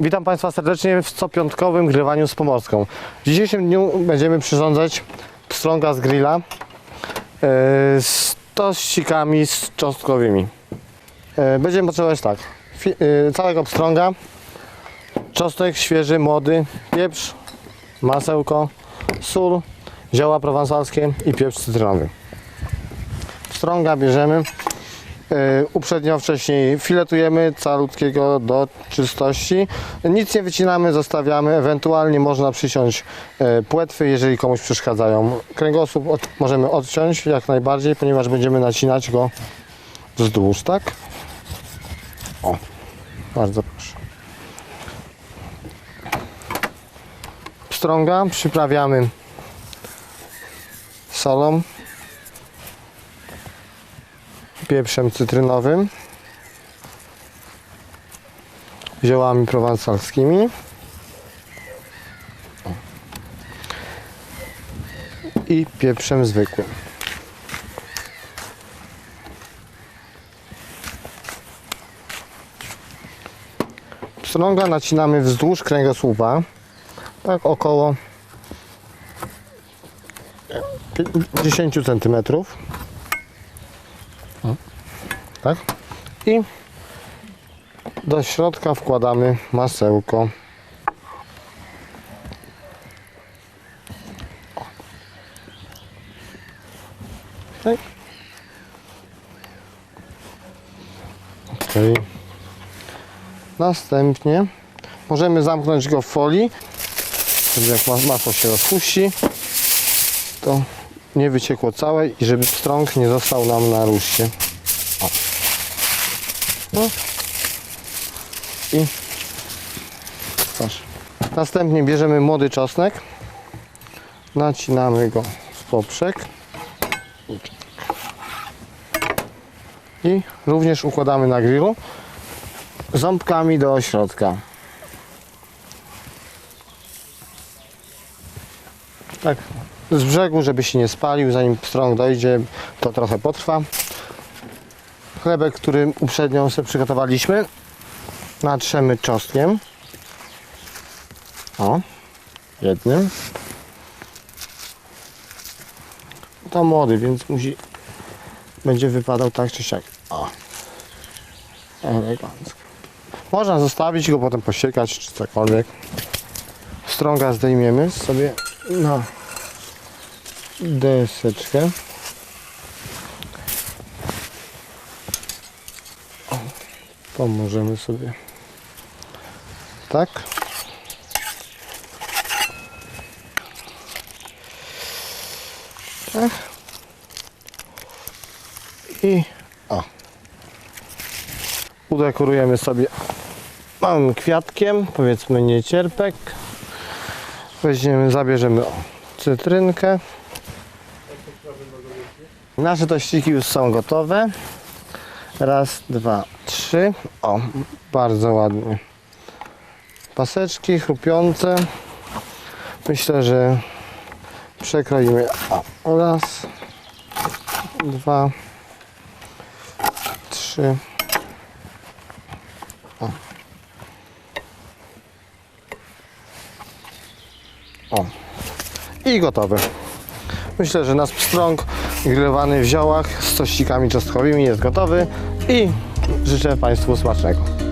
Witam Państwa serdecznie w copiątkowym grywaniu z Pomorską. W dzisiejszym dniu będziemy przyrządzać pstrąga z grilla yy, z tościkami z czosnkowymi. Yy, będziemy potrzebować tak, yy, całego pstrąga, czosnek świeży, młody, pieprz, masełko, sól, zioła prowansalskie i pieprz cytrynowy. Pstrąga bierzemy, uprzednio wcześniej filetujemy calutkiego do czystości. Nic nie wycinamy, zostawiamy. Ewentualnie można przyciąć yy, płetwy, jeżeli komuś przeszkadzają. Kręgosłup od, możemy odciąć jak najbardziej, ponieważ będziemy nacinać go wzdłuż, tak? O, bardzo proszę. Pstrąga przyprawiamy solą, pieprzem cytrynowym, ziołami prowansalskimi i pieprzem zwykłym. Pstrąga nacinamy wzdłuż kręgosłupa, tak około 10 cm. Tak? I do środka wkładamy masełko. Tak. Okay. Następnie możemy zamknąć go w folii, żeby jak ma- masło się rozpuści, to nie wyciekło całe i żeby pstrąg nie został nam na ruszcie. No. I proszę. Następnie bierzemy młody czosnek. Nacinamy go w poprzek. I również układamy na grillu ząbkami do środka. Tak, z brzegu, żeby się nie spalił, zanim pstrąg dojdzie, to trochę potrwa chlebek, który uprzednio sobie przygotowaliśmy. Natrzemy czosnkiem. O, jednym. To młody, więc musi będzie wypadał tak czy siak. O. Elegancko. Można zostawić go, potem posiekać czy cokolwiek. Strąga zdejmiemy sobie na deseczkę. Pomożemy sobie. Tak. Tak. I o. Udekorujemy sobie małym kwiatkiem, powiedzmy niecierpek. Weźmiemy, zabierzemy o, cytrynkę. Nasze tościki już są gotowe. Raz, dwa, trzy. O, bardzo ładnie. Paseczki chrupiące. Myślę, że przekroimy. O, raz, dwa, trzy. O. o. I gotowe. Myślę, że nasz pstrąg grillowany w ziołach z tościkami czosnkowymi jest gotowy i życzę Państwu smacznego.